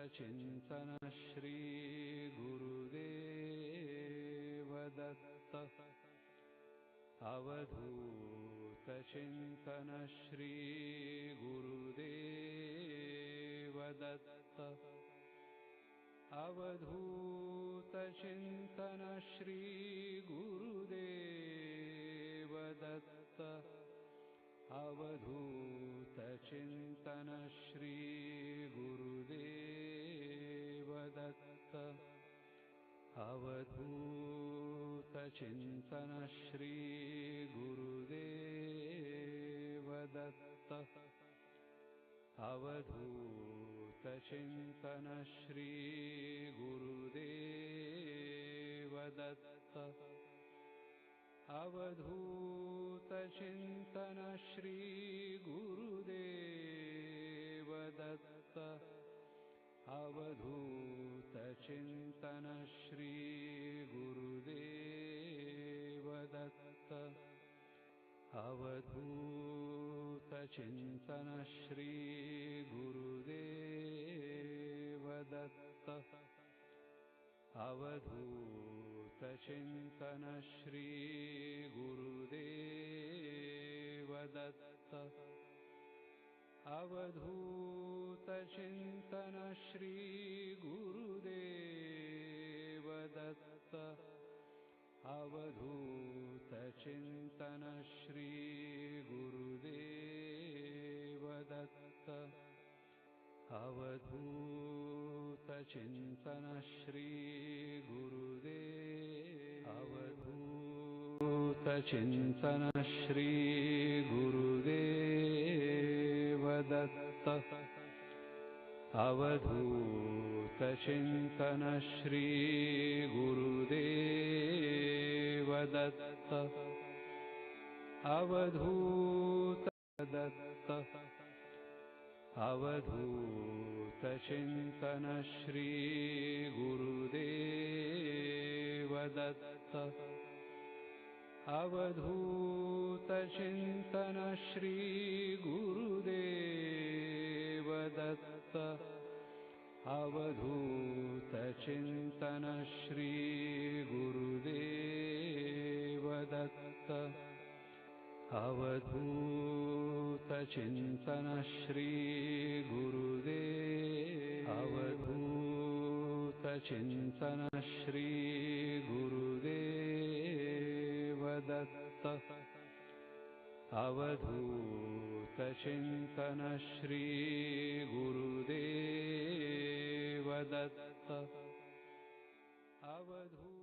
अवधूतचिन्तन श्रीगुरुदेवदत्त अवधूतचिन्तन श्रीगुरुदेवदत्त अवधूतचिन्तन श्रीगुरुदेवदत्त अवधूतचिन्तन श्रीगुरुदेवदत्त अवधूतचिन्तन श्रीगुरुदेवदत्त अवधूतचिन्तन श्रीगुरुदेवदत्त अवधूतचिन्तन श्रीगुरुदेवदत्त अवधूतचिन्तन श्रीगुरुदेवदत्त अवधूतचिन्तन श्रीगुरुदेवदत्त अवधूतचिन्तन श्रीगुरुदेवदत्त अवधूतचिन्तन श्रीगुरुदेवदत्त अवधूतचिन्तन श्रीगुरुदेवदत्त अवधूतचिन्तन श्रीगुरुदे अवधूतचिन्तन श्रीगुरुदेवदत्त अवधूतचिन्तन श्रीगुरुदेवदत्त अवधूतचिन्तन श्रीगुरुदेवदत्त अवधूतचिन्तन श्रीगुरुदेवदत्त अवधूतचिन्तन श्रीगुरुदे अवधूतचिन्तन श्रीगुरुदेवदत्त अवधूतचिन्तन श्रीगुरुदेवदत्त Avdhu